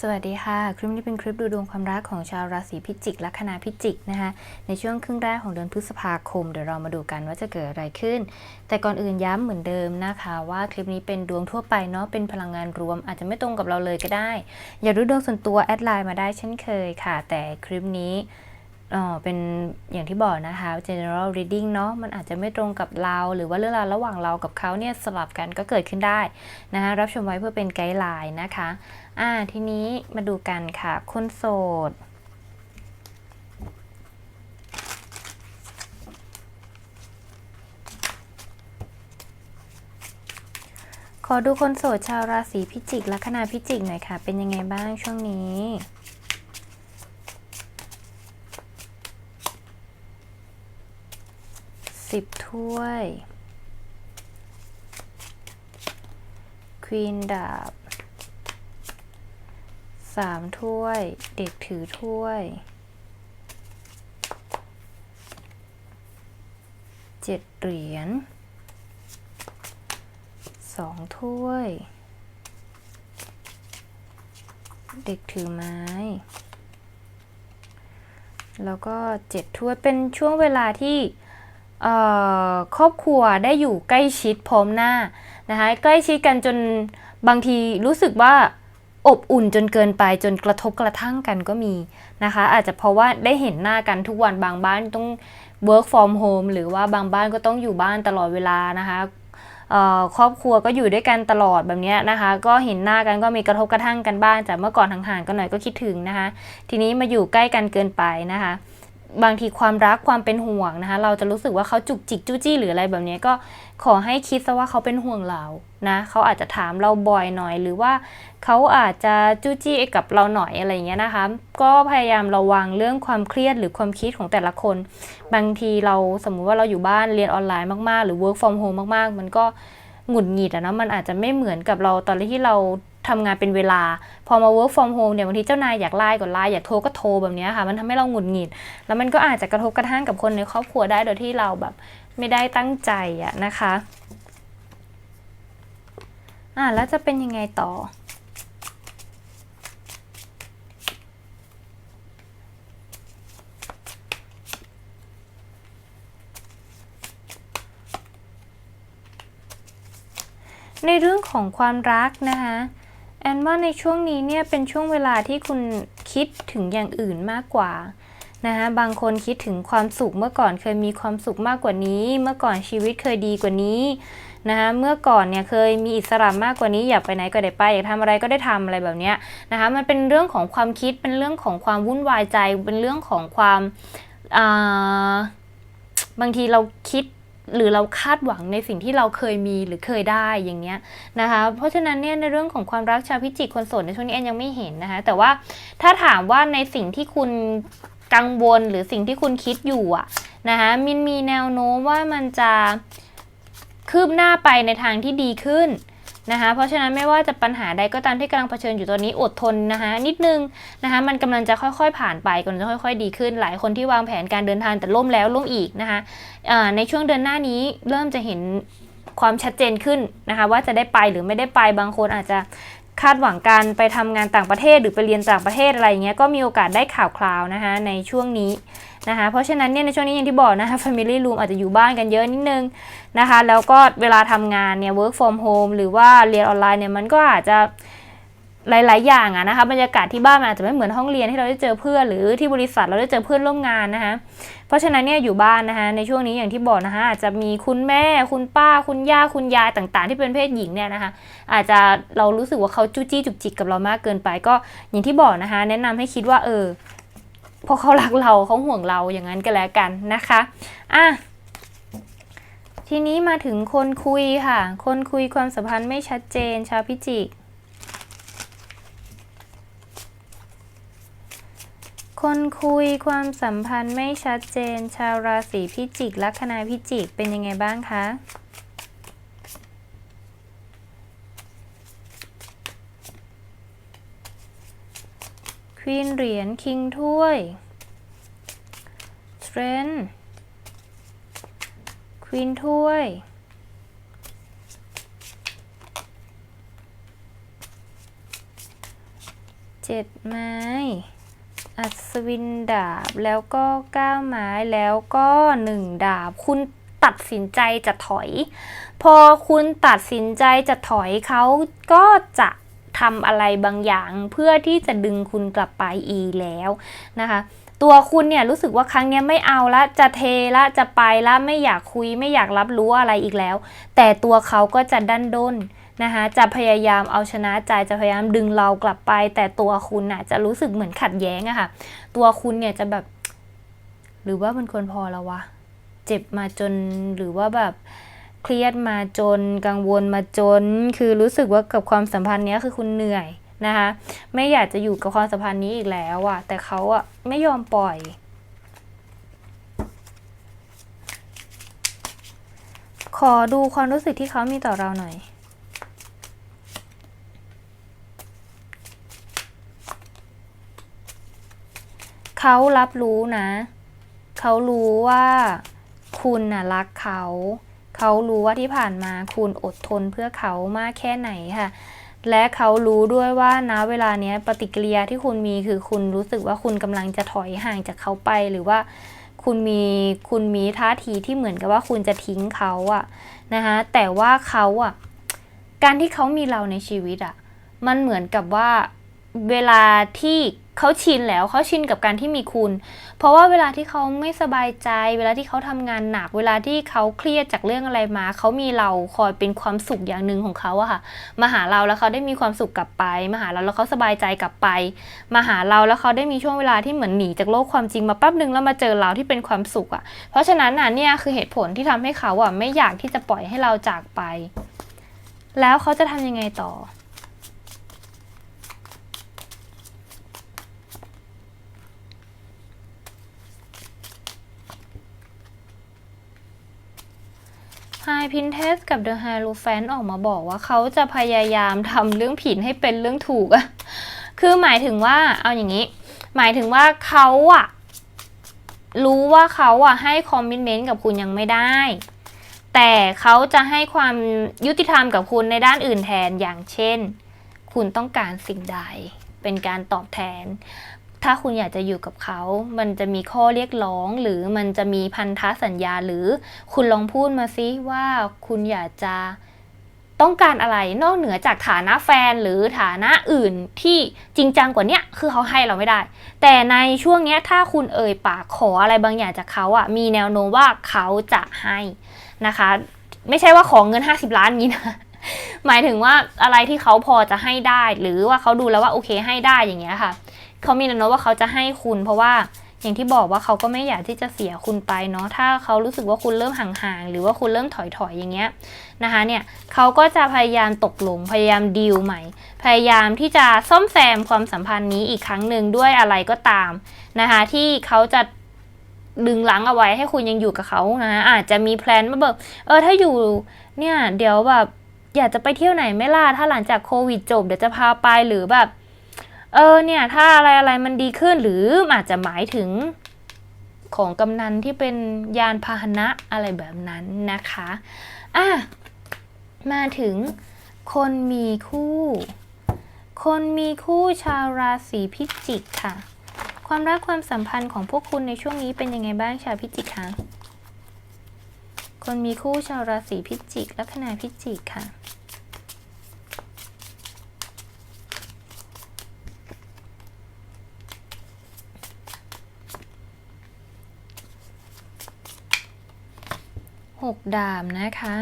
สวัสดีค่ะ คลิปนี้เป็นคลิปดูดวงความรักของชาวราศีพิจิกและคณะพิจิกนะคะในช่วงครึ่งแรกของเดือนพฤษภาคม เดี๋ยวเรามาดูกันว่าจะเกิดอะไรขึ้น แต่ก่อนอื่นย้ำเหมือนเดิมนะคะ ว่าคลิปนี้เป็นดวงทั่วไปเนาะเป็นพลังงานรวม อาจจะไม่ตรงกับเราเลยก็ได้ อย่าดูดวงส่วนตัวแอดไลน์มาได้เช่นเคยค่ะ แต่คลิปนี้ เอ่อเป็นอย่างที่บอกนะคะ general reading เนาะมันอาจจะไม่ตรงกับเรา หรือว่าเรื่องราวระหว่างเรากับเขาเนี่ยสลับกันก็เกิดขึ้นได้นะคะรับชมไว้เพื่อเป็นไกด์ไลน์นะคะอ่าทีนี้มาดูกันค่ะ คนโสดขอดูคนโสดชาวราศีพิจิกลัคนาพิจิกหน่อยค่ะ เป็นยังไงบ้างช่วงนี้ สิบถ้วย ควีนดาบสามถ้วย เด็กถือถ้วยเจ็ดเหรียญสองถ้วย เด็กถือไม้ แล้วก็เจ็ดถ้วยเป็นช่วงเวลาที่ ครอบครัวได้อยู่ใกล้ชิดพร้อมหน้านะคะใกล้ชิดกันจนบางทีรู้สึกว่าอบอุ่นจนเกินไปจนกระทบกระทั่งกันก็มีนะคะ อาจจะเพราะว่าได้เห็นหน้ากันทุกวันบางบ้านต้อง work from home หรือว่าบางบ้านก็ต้องอยู่บ้านตลอดเวลานะคะครอบครัวก็อยู่ด้วยกันตลอดแบบนี้นะคะ ก็เห็นหน้ากันก็มีกระทบกระทั่งกันบ้างจากเมื่อก่อนห่างๆกันหน่อยก็คิดถึงนะคะ ทีนี้มาอยู่ใกล้กันเกินไปนะคะ บางทีความรักความเป็นห่วงนะคะ เราจะรู้สึกว่าเขาจุกจิกจู้จี้หรืออะไรแบบนี้ก็ขอให้คิดซะว่าเขาเป็นห่วงเรานะเขาอาจจะถามเราบ่อยหน่อย หรือว่าเขาอาจจะจู้จี้กับเราหน่อยอะไรอย่างเงี้ยนะคะ ก็พยายามระวังเรื่องความเครียดหรือความคิดของแต่ละคน บางทีเราสมมุติว่าเราอยู่บ้านเรียนออนไลน์มากๆ หรือ work from home มากๆ มันก็หงุดหงิดอะนะมันอาจจะไม่เหมือนกับเราตอนที่เรา ทำงานเป็นเวลา พอมา work from home เนี่ยบางทีเจ้านายอยากไลน์ก็ไลน์อยากโทรก็โทรแบบนี้ค่ะ มันทำให้เราหงุดหงิด แล้วมันก็อาจจะกระทบกระทั่งกับคนในครอบครัวได้โดยที่เราแบบไม่ได้ตั้งใจอะนะคะอะแล้วจะเป็นยังไงต่อในเรื่องของความรักนะคะ แอนว่าในช่วงนี้เนี่ยเป็นช่วงเวลาที่คุณคิดถึงอย่างอื่นมากกว่านะคะบางคนคิดถึงความสุขเมื่อก่อนเคยมีความสุขมากกว่านี้ เมื่อก่อนชีวิตเคยดีกว่านี้นะคะเมื่อก่อนเนี่ยเคยมีอิสระมากกว่านี้อยากไปไหนก็ได้ไปอยากทำอะไรก็ได้ทำอะไรแบบเนี้ยนะคะมันเป็นเรื่องของความคิดเป็นเรื่องของความวุ่นวายใจ เป็นเรื่องของความบางทีเราคิด หรือเราคาดหวังในสิ่งที่เราเคยมีหรือเคยได้อย่างเงี้ยนะคะ เพราะฉะนั้นเนี่ยในเรื่องของความรักชาวพิจิกคนโสดในช่วงนี้แอนยังไม่เห็นนะคะ แต่ว่าถ้าถามว่าในสิ่งที่คุณกังวลหรือสิ่งที่คุณคิดอยู่อะนะคะมินมีแนวโน้มว่ามันจะคืบหน้าไปในทางที่ดีขึ้น นะคะเพราะฉะนั้นไม่ว่าจะปัญหาใดก็ตามที่กำลังเผชิญอยู่ตอนนี้อดทนนะคะนิดนึงนะคะมันกำลังจะค่อยๆ ผ่านไปกำลังจะค่อย ๆ ดีขึ้น หลายคนที่วางแผนการเดินทางแต่ล่มแล้วล่มอีกนะคะในช่วงเดือนหน้านี้เริ่มจะเห็นความชัดเจนขึ้นนะคะว่าจะได้ไปหรือไม่ได้ไปบางคนอาจจะ คาดหวังการไปทำงานต่างประเทศหรือไปเรียนต่างประเทศอะไรอย่างเงี้ยก็มีโอกาสได้ข่าวคราวนะคะในช่วงนี้นะคะเพราะฉะนั้นเนี่ยในช่วงนี้อย่างที่บอกนะคะ Family Room อาจจะอยู่บ้านกันเยอะนิดนึงนะคะแล้วก็เวลาทำงานเนี่ย work from home หรือว่าเรียนออนไลน์เนี่ยมันก็อาจจะหลาย ๆ อย่างอะนะคะบรรยากาศที่บ้านมันอาจจะไม่เหมือนห้องเรียนที่เราได้เจอเพื่อนหรือที่บริษัทเราได้เจอเพื่อนร่วมงานนะคะ เพราะฉะนั้นเนี่ยอยู่บ้านนะคะในช่วงนี้อย่างที่บอกนะคะอาจจะมีคุณแม่ คุณป้า คุณย่า คุณยายต่างๆ ที่เป็นเพศหญิงเนี่ยนะคะ อาจจะเรารู้สึกว่าเขาจู้จี้จุกจิกกับเรามากเกินไป ก็อย่างที่บอกนะคะ แนะนำให้คิดว่าเออพราะเขารักเราเขาห่วงเราอย่างนั้นก็แล้วกันนะคะอะทีนี้มาถึงคนคุยค่ะ คนคุยความสัมพันธ์ไม่ชัดเจนชาวพิจิก คนคุยความสัมพันธ์ไม่ชัดเจน ชาวราศีพิจิกลัคนาพิจิกเป็นยังไงบ้างคะควีนเหรียญคิงถ้วยเทรนควีนถ้วยเเจ็ดไม้ อัศวินดาบแล้วก็ก้าวไม้แล้วก็หนึ่งดาบ คุณตัดสินใจจะถอย พอคุณตัดสินใจจะถอยเขาก็จะทำอะไรบางอย่างเพื่อที่จะดึงคุณกลับไปอีแล้วนะคะตัวคุณเนี่ยรู้สึกว่าครั้งนี้ไม่เอาละจะเทละจะไปละไม่อยากคุยไม่อยากรับรู้อะไรอีกแล้ว แต่ตัวเขาก็จะดันด้นน นะคะจะพยายามเอาชนะใจจะพยายามดึงเรากลับไป แต่ตัวคุณน่ะจะรู้สึกเหมือนขัดแย้งอะค่ะ ตัวคุณเนี่ยจะแบบ หรือว่ามันควรพอแล้ววะ เจ็บมาจนหรือว่าแบบเครียดมาจนกังวลมาจน คือรู้สึกว่ากับความสัมพันธ์เนี้ยคือคุณเหนื่อยนะคะไม่อยากจะอยู่กับความสัมพันธ์นี้อีกแล้วอะแต่เขาอะไม่ยอมปล่อยขอดูความรู้สึกที่เขามีต่อเราหน่อย เขารับรู้นะ เขารู้ว่าคุณน่ะรักเขา เขารู้ว่าที่ผ่านมาคุณอดทนเพื่อเขามากแค่ไหนค่ะ และเขารู้ด้วยว่านะเวลาเนี้ยปฏิกิริยาที่คุณมีคือคุณรู้สึกว่าคุณกำลังจะถอยห่างจากเขาไปหรือว่าคุณมีคุณมีท่าทีที่เหมือนกับว่าคุณจะทิ้งเขาอะนะคะแต่ว่าเขาอะการที่เขามีเราในชีวิตอะมันเหมือนกับว่าเวลาที่ เขาชินแล้วเขาชินกับการที่มีคุณ เพราะว่าเวลาที่เขาไม่สบายใจ เวลาที่เขาทำงานหนัก เวลาที่เขาเครียดจากเรื่องอะไรมา เขามีเราคอยเป็นความสุขอย่างหนึ่งของเขาอะค่ะ มาหาเราแล้วเขาได้มีความสุขกลับไป มาหาเราแล้วเขาสบายใจกลับไป มาหาเราแล้วเขาได้มีช่วงเวลาที่เหมือนหนีจากโลกความจริงมาแป๊บนึงแล้วมาเจอเราที่เป็นความสุขอะเพราะฉะนั้นน่ะเนี่ยคือเหตุผลที่ทำให้เขาอะไม่อยากที่จะปล่อยให้เราจากไป แล้วเขาจะทำยังไงต่อ ไฮพินเทสกับเดอะไฮรูแฟนออกมาบอกว่าเขาจะพยายามทำเรื่องผิดให้เป็นเรื่องถูกอะคือหมายถึงว่าเอาอย่างนี้ หมายถึงว่าเขาอะรู้ว่าเขาอะให้คอมมิชเมนต์กับคุณยังไม่ได้ แต่เขาจะให้ความยุติธรรมกับคุณในด้านอื่นแทนอย่างเช่น คุณต้องการสิ่งใดเป็นการตอบแทน ถ้าคุณอยากจะอยู่กับเขา มันจะมีข้อเรียกร้อง หรือมันจะมีพันธสัญญา หรือคุณลองพูดมาซิว่าคุณอยากจะต้องการอะไรนอกเหนือจากฐานะแฟนหรือฐานะอื่นที่จริงจังกว่าเนี้ยคือเขาให้เราไม่ได้ แต่ในช่วงเนี้ยถ้าคุณเอ่ยปากขออะไรบางอย่างจากเขาอะ่ะมีแนวโน้มว่าเขาจะให้นะคะ ไม่ใช่ว่าขอเงิน 50 ล้านนี้นะหมายถึงว่าอะไรที่เขาพอจะให้ได้ หรือว่าเขาดูแล้วว่าโอเคให้ได้อย่างเงี้ยค่ะ เขามีแนวโน้มว่าเขาจะให้คุณ เพราะว่าอย่างที่บอกว่าเขาก็ไม่อยากที่จะเสียคุณไปเนาะถ้าเขารู้สึกว่าคุณเริ่มห่างๆหรือว่าคุณเริ่มถอยๆอย่างเงี้ยนะคะเนี่ยเขาก็จะพยายามตกลงพยายามดีลใหม่ พยายามที่จะซ่อมแซมความสัมพันธ์นี้อีกครั้งหนึ่งด้วยอะไรก็ตามนะคะที่เขาจะดึงหลังเอาไว้ให้คุณยังอยู่กับเขานะอาจจะมีแพลนมาแบบเออถ้าอยู่เนี่ยเดี๋ยวแบบอยากจะไปเที่ยวไหนไม่ล่ะถ้าหลังจากโควิดจบเดี๋ยวจะพาไปหรือแบบ เออเนี่ยถ้าอะไรอะไรมันดีขึ้นหรืออาจจะหมายถึงของกำนันที่เป็นยานพาหนะอะไรแบบนั้นนะคะอะมาถึงคนมีคู่ คนมีคู่ชาวราศีพิจิกค่ะ ความรักความสัมพันธ์ของพวกคุณในช่วงนี้เป็นยังไงบ้างชาวพิจิกคะคนมีคู่ชาวราศีพิจิกลัคนาพิจิกค่ะ หกดาบนะคะ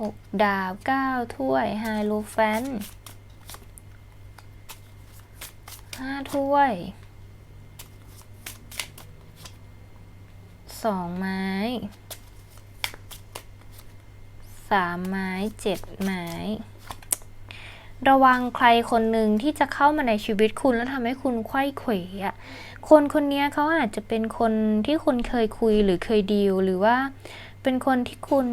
หกดาบเก้าถ้วยไฮโลแฟนห้าถ้วยสองไม้สามไม้เจ็ดไม้ ระวังใครคนหนึ่งที่จะเข้ามาในชีวิตคุณแล้วทำให้คุณไข้เขวอะคนคนนี้เขาอาจจะเป็นคนที่คุณเคยคุยหรือเคยดีลหรือว่าเป็นคนที่คุณ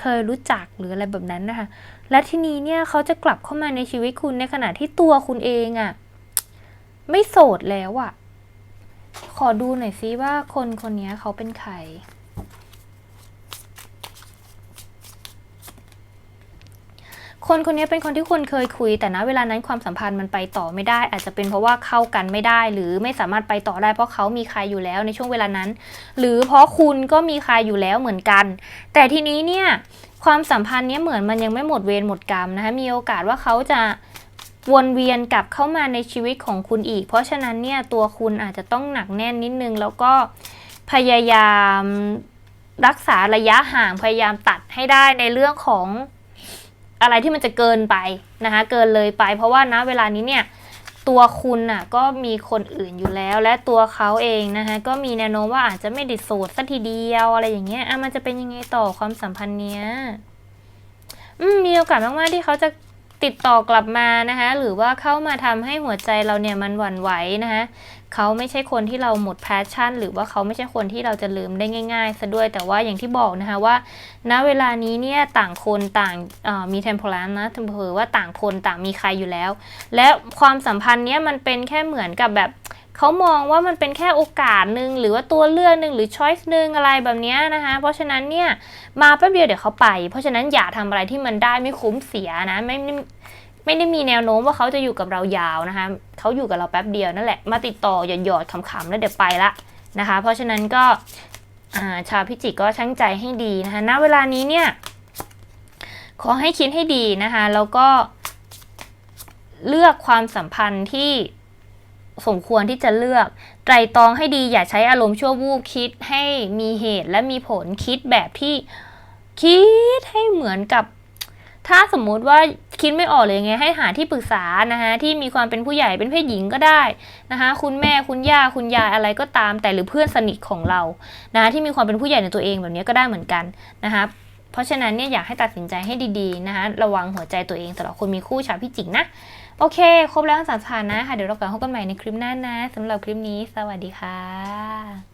เคยรู้จักหรืออะไรแบบนั้นนะคะ และทีนี้เนี่ยเขาจะกลับเข้ามาในชีวิตคุณในขณะที่ตัวคุณเองอะ่ะ ไม่โสดแล้วอะ่ะ ขอดูหน่อยซิว่าคนคนนี้เขาเป็นใคร คนคนนี้เป็นคนที่คุณเคยคุย แต่ณเวลานั้นความสัมพันธ์มันไปต่อไม่ได้ อาจจะเป็นเพราะว่าเข้ากันไม่ได้ หรือไม่สามารถไปต่อได้เพราะเขามีใครอยู่แล้วในช่วงเวลานั้น หรือเพราะคุณก็มีใครอยู่แล้วเหมือนกัน แต่ทีนี้เนี่ยความสัมพันธ์เนี้ยเหมือนมันยังไม่หมดเวรหมดกรรมนะคะมีโอกาสว่าเขาจะวนเวียนกลับเข้ามาในชีวิตของคุณอีก เพราะฉะนั้นเนี่ยตัวคุณอาจจะต้องหนักแน่นนิดนึง แล้วก็พยายามรักษาระยะห่างพยายามตัดให้ได้ในเรื่องของ อะไรที่มันจะเกินไปนะคะเกินเลยไป เพราะว่าณเวลานี้เนี่ยตัวคุณน่ะก็มีคนอื่นอยู่แล้ว และตัวเขาเองนะคะก็มีแนวโน้มว่าอาจจะไม่ได้โสดสักทีเดียวอะไรอย่างเงี้ยอะมันจะเป็นยังไงต่อความสัมพันธ์เนี้ยอืมมีโอกาสมากๆที่เขาจะติดต่อกลับมานะคะหรือว่าเข้ามาทำให้หัวใจเราเนี่ยมันหวั่นไหวนะคะ เขาไม่ใช่คนที่เราหมดแพชชั่น หรือว่าเขาไม่ใช่คนที่เราจะลืมได้ง่ายๆซะด้วย แต่ว่าอย่างที่บอกนะคะว่า ณเวลานี้เนี่ยต่างคนต่างมีเทมโพลนนะเทมเพอว่าต่างคนต่างมีใครอยู่แล้ว และความสัมพันธ์เนี้ยมันเป็นแค่เหมือนกับแบบเขามองว่ามันเป็นแค่โอกาสหนึ่งหรือว่าตัวเลือกหนึ่งหรือช้อยส์หนึ่งอะไรแบบนี้นะคะ เพราะฉะนั้นเนี่ยมาแป๊บเดียวเดี๋ยวเขาไป เพราะฉะนั้นอย่าทำอะไรที่มันได้ไม่คุ้มเสียนะไม่ ไม่ได้มีแนวโน้มว่าเขาจะอยู่กับเรายาวนะคะเขาอยู่กับเราแป๊บเดียวนั่นแหละมาติดต่อหยอดๆขำๆแล้วเดี๋ยวไปละนะคะ เพราะฉะนั้นก็ชาวพิจิกก็ช่างใจให้ดีนะคะณเวลานี้เนี่ย ขอให้คิดให้ดีนะคะแล้วก็เลือกความสัมพันธ์ที่สมควรที่จะเลือก ไตรตรองให้ดีอย่าใช้อารมณ์ชั่ววูบคิดให้มีเหตุและมีผลคิดแบบที่คิดให้เหมือนกับ ถ้าสมมุติว่าคิดไม่ออกเลยไงให้หาที่ปรึกษานะคะที่มีความเป็นผู้ใหญ่เป็นเพศหญิงก็ได้นะคะคุณแม่คุณย่าคุณยายอะไรก็ตาม แต่หรือเพื่อนสนิทของเรานะะที่มีความเป็นผู้ใหญ่ในตัวเองแบบนี้ก็ได้เหมือนกันนะคะเพราะฉะนั้นเนี่ยอยากให้ตัดสินใจให้ดีๆนะคะระวังหัวใจตัวเองสำหรับคนมีคู่ชาวพิจิกนะ โอเค ครบแล้วสามสถานะค่ะ เดี๋ยวเรากลับพบกันใหม่ในคลิปหน้านะสำหรับคลิปนี้ สวัสดีค่ะ